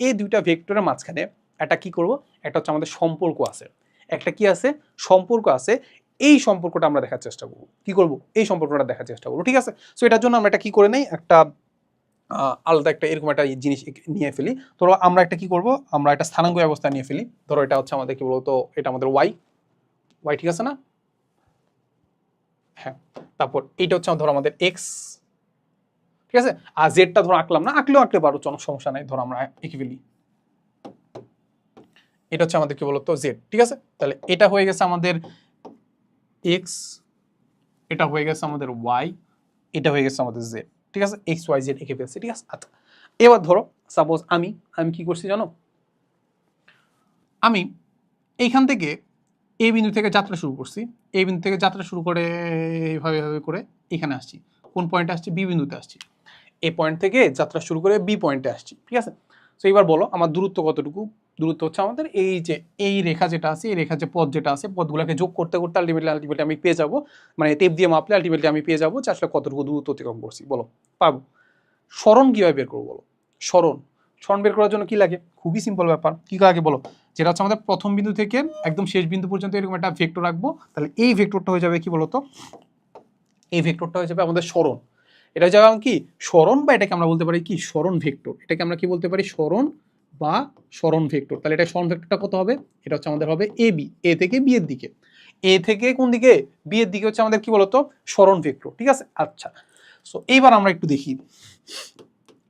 এই দুইটা ভেক্টরের মাঝখানে একটা কি করব? একটা হচ্ছে আমাদের সম্পর্ক আছে। একটা কি আছে? সম্পর্ক আছে। এই সম্পর্কটা আমরা দেখার চেষ্টা করব। কি করব? এই সম্পর্কটা দেখার চেষ্টা করব। ঠিক আছে? সো এটার জন্য আমরা এটা কি করে নেই? একটা আলাদা একটা এরকম একটা জিনিস নিয়ে ফেলি। ধরো আমরা একটা কি করব? আমরা একটা স্থানাঙ্ক ব্যবস্থা নিয়ে ফেলি। ধরো এটা হচ্ছে আমাদের কি বলতো? এটা আমাদের ওয়াই ওয়াই ঠিক আছে না? হ্যাঁ। তারপর এইটা হচ্ছে ধরো আমাদের এক্স ঠিক আছে? আর জেডটা ধরো আঁকলাম না? আঁকলেও আঁকলে পারো কোনো সমস্যা নাই। ধরো আমরা এঁকে ফেলি এটা হচ্ছে আমাদের কি বলতো? জেড ঠিক আছে? তাহলে এটা হয়ে গেছে আমাদের এক্স এটা হয়ে গেছে আমাদের ওয়াই এটা হয়ে গেছে আমাদের জেড ঠিক আছে? এক্স ওয়াই জেড এঁকে ফেলছে, ঠিক আছে? আচ্ছা এবার ধরো সাপোজ আমি আমি কি করছি জানো? আমি এইখান থেকে এই বিন্দু থেকে যাত্রা শুরু করছি। এই বিন্দু থেকে যাত্রা শুরু করে এইভাবে এভাবে করে এখানে আসছি। কোন পয়েন্টে আসছি? বি বিন্দুতে আসছি। এই পয়েন্ট থেকে যাত্রা শুরু করে বি পয়েন্টে আসছি, ঠিক আছে? তো এবার বলো আমার দূরত্ব কতটুকু? দূরত্ব হচ্ছে আমাদের এই যে, এই রেখা যেটা আছে, এই রেখা যে পথ যেটা আছে, পথগুলোকে যোগ করতে করতে আলটিমেটলি আলটিমেটলি আমি পেয়ে যাব। মানে টেপ দিয়ে মাপলে আলটিমেটলি আমি পেয়ে যাব যে আসলে কতটুকু দূরত্ব অতিক্রম করছি। বলো পাবো স্মরণ কীভাবে বের করব বলো? স্মরণ স্মরণ বের করার জন্য কি লাগে? খুবই সিম্পল ব্যাপার। কি লাগে বলো? যেটা হচ্ছে আমাদের প্রথম বিন্দু থেকে একদম শেষ বিন্দু পর্যন্ত এরকম একটা ভেক্টর রাখব। তাহলে এই ভেক্টরটা হয়ে যাবে কি বলতো? এই ভেক্টরটা হয়ে যাবে আমাদের স্মরণ এটা যাবে কি? স্মরণ বা এটাকে আমরা বলতে পারি কি? স্মরণ ভেক্টর। এটাকে আমরা কি বলতে পারি? স্মরণ বা স্মরণ ভেক্টর। তাহলে এটা স্মরণ ভেক্টরটা কত হবে? এটা হচ্ছে আমাদের হবে এ বি এ থেকে বি এর দিকে। এ থেকে কোন দিকে? বি এর দিকে হচ্ছে আমাদের কি বলতো? স্মরণ ভেক্টর। ঠিক আছে? আচ্ছা। সো এইবার আমরা একটু দেখি।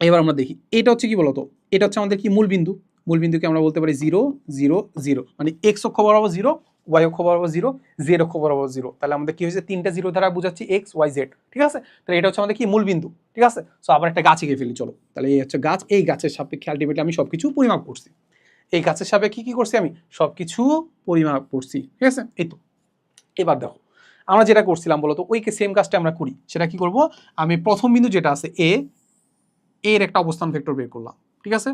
এবার আমরা দেখি। এটা হচ্ছে কি বলতো? এটা হচ্ছে আমাদের কি মূল বিন্দু মূল বিন্দুকে আমরা বলতে পারি জিরো জিরো জিরো মানে এক্স অক্ষ বরাবর জিরো ওয়াই অক্ষ বরাবর জিরো জেড অক্ষ বরাবর জিরো তাহলে আমাদের কি হয়েছে? তিনটা জিরো দ্বারা বোঝাচ্ছি এক্স ওয়াই জেড ঠিক আছে? তাহলে এটা হচ্ছে আমাদের কি? মূল বিন্দু। ঠিক আছে? সো আবার একটা গাছ এঁকে ফেলি, চলো। তাহলে এই হচ্ছে গাছ, এই গাছের সাপেক্ষে আলটিমেটলি আমি সব কিছু পরিমাপ করছি। এই গাছের সাপেক্ষে কি করছি আমি? সব কিছু পরিমাপ করছি। ঠিক আছে? এই তো। এবার দেখো, আমরা যেটা করছিলাম বলতো ওইকে সেম কাজটা আমরা করি। সেটা কি করব? আমি প্রথম বিন্দু যেটা আছে এ এর একটা অবস্থান ভেক্টর বের করলাম। ঠিক আছে?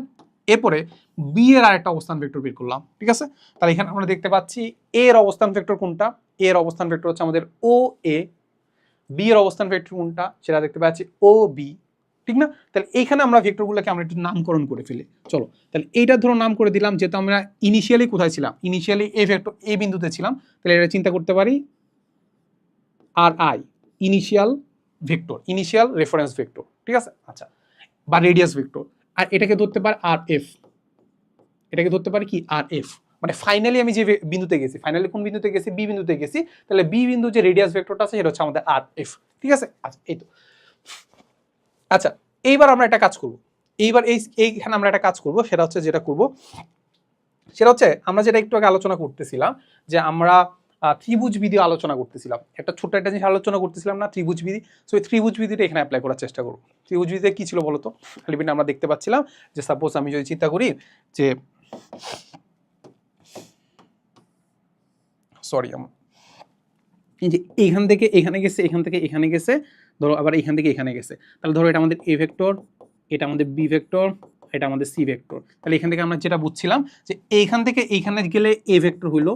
এরপরে বি এর আরেকটা অবস্থান ভেক্টর বের করলাম, ঠিক আছে? তাহলে এখানে আমরা দেখতে পাচ্ছি এ এর অবস্থান ভেক্টর কোনটা? এ এর অবস্থান ভেক্টর হচ্ছে আমাদের ও এ বি এর অবস্থান ভেক্টর কোনটা? সেটা দেখতে পাচ্ছি ও বি ঠিক না? তাহলে এইখানে আমরা ভেক্টরগুলোকে আমরা একটু নামকরণ করে ফেলি। চলো, তাহলে এইটা ধরো নাম করে দিলাম, যেহেতু আমরা ইনিশিয়ালি কোথায় ছিলাম? ইনিশিয়ালি এ ভেক্টর এ বিন্দুতে ছিলাম, তাহলে এটা চিন্তা করতে পারি R I initial vector initial reference vector ঠিক আছে? আচ্ছা বা রেডিয়াস ভেক্টর আর এটাকে ধরতে পারে আর এফ এটাকে ধরতে পারি কি? আর এফ মানে ফাইনালি আমি যে বিন্দুতে গেছি ফাইনালি কোন বিন্দুতে গেছি? বি বিন্দুতে গেছি। তাহলে বি বিন্দু যে রেডিয়াস ভেক্টরটা আছে, সেটা হচ্ছে আমাদের আর এফ ঠিক আছে? আচ্ছা এই তো। আচ্ছা এইবার আমরা একটা কাজ করব। এইবার এই এইখানে আমরা একটা কাজ করব, সেটা হচ্ছে যেটা করব। সেটা হচ্ছে, আমরা যেটা একটু আগে আলোচনা করতেছিলাম, যে আমরা আহ, ত্রিভুজ বিধি আলোচনা করতেছিলাম। একটা ছোট্ট একটা জিনিস আলোচনা করতেছিলাম না ত্রিভুজ বিধি। সো এই ত্রিভুজ বিধিটা এখানে অ্যাপ্লাই করার চেষ্টা করব। ত্রিভুজ বিধিতে কি ছিল বলতো? আলটিমেটলি আমরা দেখতে পাচ্ছিলাম যে সাপোজ আমি যদি চিন্তা করি যে সরি এই যে এইখান থেকে এখানে গেছে এখান থেকে এখানে গেছে ধরো আবার এখান থেকে এখানে গেছে। তাহলে ধরো এটা আমাদের এ ভেক্টর এটা আমাদের বি ভেক্টর এটা আমাদের সি ভেক্টর তাহলে এখান থেকে আমরা যেটা বুঝছিলাম যে এইখান থেকে এইখানে গেলে এ ভেক্টর হইল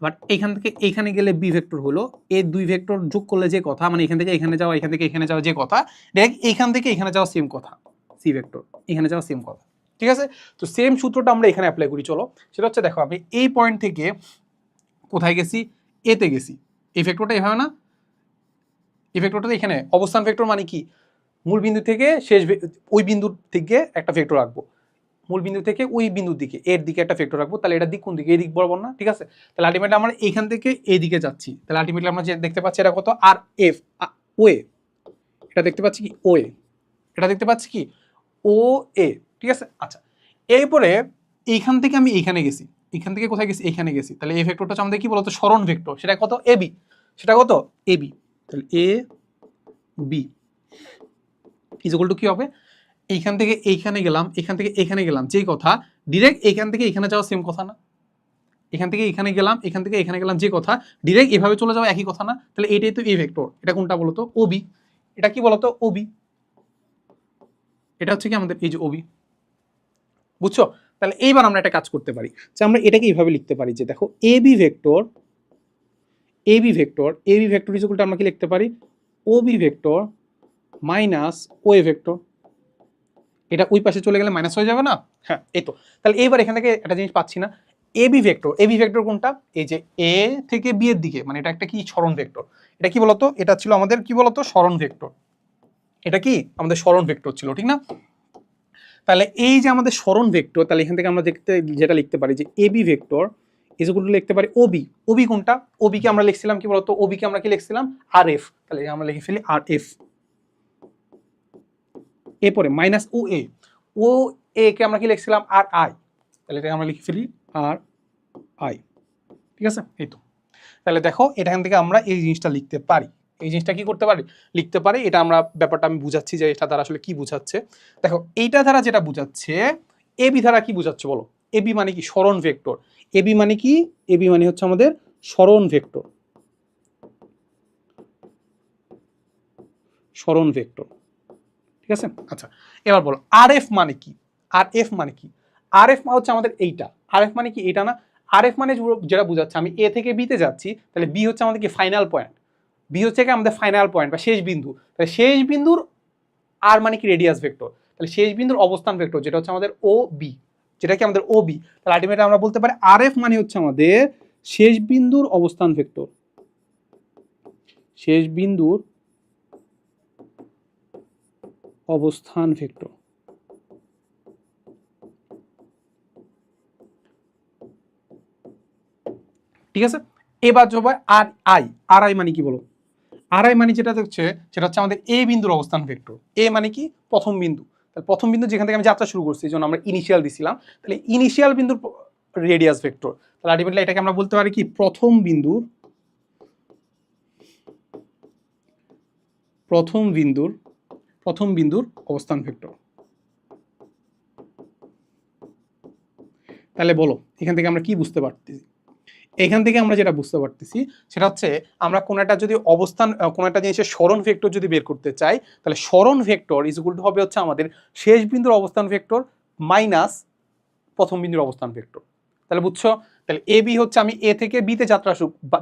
আবার এইখান থেকে এইখানে গেলে বি ভেক্টর হলো। এ দুই ভেক্টর যোগ করলে যে কথা মানে এখান থেকে এখানে যাওয়া, এখান থেকে এখানে যাওয়া যে কথা, দেখ এইখান থেকে এখানে যাওয়া সেম কথা সি ভেক্টর এখানে যাওয়া সেম কথা, ঠিক আছে? তো সেম সূত্রটা আমরা এখানে অ্যাপ্লাই করি, চলো। সেটা হচ্ছে দেখো, আমি এই পয়েন্ট থেকে কোথায় গেছি? এতে গেছি। এই ভেক্টরটা এভাবে না? এই ভেক্টরটা এখানে, অবস্থান ভেক্টর মানে কি? মূল বিন্দু থেকে শেষ ওই বিন্দুর থেকে একটা ভেক্টর রাখব মূল বিন্দু থেকে ওই বিন্দুর দিকে, এর দিকে একটা ভেক্টর রাখব, তাহলে এটা দিক কোন দিকে, এই দিক বরাবর না, ঠিক আছে? তাহলে আলটিমেটলি আমরা এখান থেকে এই দিকে যাচ্ছি। তাহলে আলটিমেটলি আমরা যে দেখতে পাচ্ছি এটা কত? আর এফ ওয়ে এটা দেখতে পাচ্ছি কি? ওয়ে এটা দেখতে পাচ্ছি কি? ও এ, ঠিক আছে? আচ্ছা এরপরে এইখান থেকে আমি এইখানে গেছি। এখান থেকে কোথায় গেছি? এখানে গেছি। তাহলে এই ভেক্টরটা আমাদের কি বলতো? স্মরণ ভেক্টর সেটা কত? A B. সেটা কত? A B. তাহলে এ বি। ইজুকাল টু কি হবে? এইখান থেকে এইখানে গেলাম, এখান থেকে এখানে গেলাম, যেই কথা ডিরেক্ট এখান থেকে এখানে যাওয়া সেম কথা না। এখান থেকে এখানে গেলাম, এখান থেকে এখানে গেলাম, যে কথা ডিরেক্ট এভাবে চলে যাওয়া একই কথা না। তাহলে এটাই তো এ ভেক্টর এটা কোনটা বলতো? ওবি এটা কি বলতো? ওবি এটা হচ্ছে কি আমাদের, এই যে ওবি বুঝছ? তাহলে এইবার আমরা একটা কাজ করতে পারি, যে আমরা এটাকে এইভাবে লিখতে পারি, যে দেখো A B vector A B vector A B vector ইজুকালটা আমরা কি লিখতে পারি? O B vector minus O A vector এটা ওই পাশে চলে গেলে মাইনাস হয়ে যাবে না? হ্যাঁ। এই তো তাহলে এইবার এখান থেকে একটা জিনিস পাচ্ছি না। A B vector A B vector কোনটা? এই যে এ থেকে বি এর দিকে মানে এটা একটা কি? সরণ ভেক্টর এটা কি বলতো? এটা ছিল আমাদের কি বলতো? সরণ ভেক্টর এটা কি? আমাদের সরণ ভেক্টর ছিল ঠিক না? তাহলে এই যে আমাদের সরণ ভেক্টর তাহলে এখান থেকে আমরা দেখতে যেটা লিখতে পারি যে এ বি ভেক্টর ইজগুলো লিখতে পারি ওবি ওবি কোনটা? ওবি কে আমরা লিখছিলাম কি বলতো? ওবি কে আমরা কি লিখছিলাম? আর এফ তাহলে আমরা লিখে ফেলি আর এফ এরপরে মাইনাস ও এ ও এ কে আমরা কি লিখছিলাম? আর আই তাহলে এটা আমরা লিখে ফেলি আর আই ঠিক আছে? এই তো। তাহলে দেখো, এখান থেকে আমরা এই জিনিসটা লিখতে পারি। এই জিনিসটা কি করতে পারি? লিখতে পারি। এটা আমরা ব্যাপারটা আমি বুঝাচ্ছি যে এটা দ্বারা আসলে কি বুঝাচ্ছে। দেখো, এইটা দ্বারা যেটা বুঝাচ্ছে এবি দ্বারা কি বুঝাচ্ছে বলো? এবি মানে কি? সরণ ভেক্টর। এবি মানে কি? এবি মানে হচ্ছে আমাদের সরণ ভেক্টর। সরণ ভেক্টর। ঠিক আছে? আচ্ছা এবার বলো আর এফ মানে কি? আর এফ মানে কি? আর এফ হচ্ছে আমাদের এইটা। আর এফ মানে কি? এটা না? আর এফ মানে যেটা বোঝাচ্ছে, আমি এ থেকে বিতে যাচ্ছি, তাহলে বি হচ্ছে আমাদের কি? ফাইনাল পয়েন্ট বি হচ্ছে কি? আমাদের ফাইনাল পয়েন্ট বা শেষ বিন্দু। তাহলে শেষ বিন্দুর আর মানে কি? রেডিয়াস ভেক্টর তাহলে শেষ বিন্দুর অবস্থান ভেক্টর যেটা হচ্ছে আমাদের ও বি যেটা কি? আমাদের ও বি তাহলে আলটিমেটলি আমরা বলতে পারি আর এফ মানে হচ্ছে আমাদের শেষ বিন্দুর অবস্থান ভেক্টর শেষ বিন্দুর অবস্থান, ভেক্টর। ঠিক আছে? এবার যাব আর আই। আর আই মানে কি বলো? আর আই মানে যেটা হচ্ছে, সেটা হচ্ছে আমাদের এ বিন্দুর অবস্থান ভেক্টর। এ মানে কি? প্রথম বিন্দু। তাহলে প্রথম বিন্দু যেখান থেকে আমি যাত্রা শুরু করছি, এই আমরা ইনিশিয়াল দিছিলাম। তাহলে ইনিশিয়াল বিন্দুর রেডিয়াস ভেক্টর তাহলে আলটিমেটলি এটাকে আমরা বলতে পারি কি? প্রথম বিন্দুর প্রথম বিন্দুর প্রথম বিন্দুর অবস্থান ভেক্টর তাহলে বলো, এখান থেকে আমরা কি বুঝতে পারতেছি? এখান থেকে আমরা যেটা বুঝতে পারতেছি, সেটা হচ্ছে আমরা কোনো একটা যদি অবস্থান কোনো একটা জিনিসের স্মরণ ভেক্টর যদি বের করতে চাই, তাহলে স্মরণ ভেক্টর ইজ ইকুয়াল হবে হচ্ছে আমাদের শেষ বিন্দুর অবস্থান ভেক্টর মাইনাস প্রথম বিন্দুর অবস্থান ভেক্টর তাহলে বুঝছ? তাহলে এ বি হচ্ছে আমি এ থেকে বিতে যাত্রা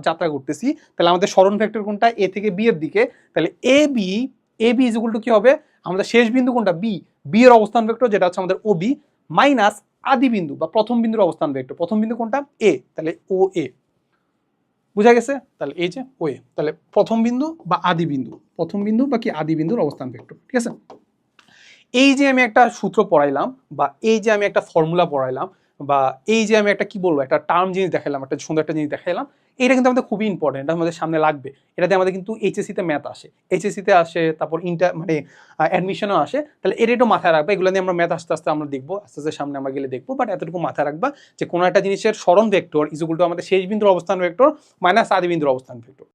যাত্রা করতেছি, তাহলে আমাদের স্মরণ ভেক্টর কোনটা? এ থেকে বি এর দিকে। তাহলে A B A B is to কি হবে? আমাদের শেষ বিন্দু কোনটা? বি বি এর অবস্থান ভেক্টর যেটা হচ্ছে আমাদের ও বি মাইনাস আদি বিন্দু বা প্রথম বিন্দুর অবস্থান ভেক্টর প্রথম বিন্দু কোনটা? এ তাহলে ও এ বুঝা গেছে? তাহলে এই যে ও এ তাহলে প্রথম বিন্দু বা আদি বিন্দু। প্রথম বিন্দু বা কি আদি বিন্দুর অবস্থান ভেক্টর ঠিক আছে? এই যে আমি একটা সূত্র পড়াইলাম বা এই যে আমি একটা ফর্মুলা পড়াইলাম বা এই যে আমি একটা কি বলব, একটা টার্ম জিনিস দেখালাম, একটা সুন্দর একটা জিনিস দেখালাম, এটা কিন্তু আমাদের খুবই ইম্পর্টেন্ট এটা আমাদের সামনে লাগবে। এটাতে আমাদের কিন্তু এইচএসসিতে ম্যাথ আসে। এইচএসসিতে আসে, তারপর ইন্টার মানে অ্যাডমিশনও আসে। তাহলে এটা একটু মাথায় রাখবে, এগুলো নিয়ে আমরা ম্যাথ আস্তে আস্তে আমরা দেখব, আস্তে আস্তে সামনে আমরা গেলে দেখব বাট এতটুকু মাথায় রাখবা যে কোনো একটা জিনিসের স্মরণ ভেক্টর ইজুগুল আমাদের শেষ বিন্দুর অবস্থান ভেক্টর মাইনাস আদি বিন্দুর অবস্থান ভেক্টর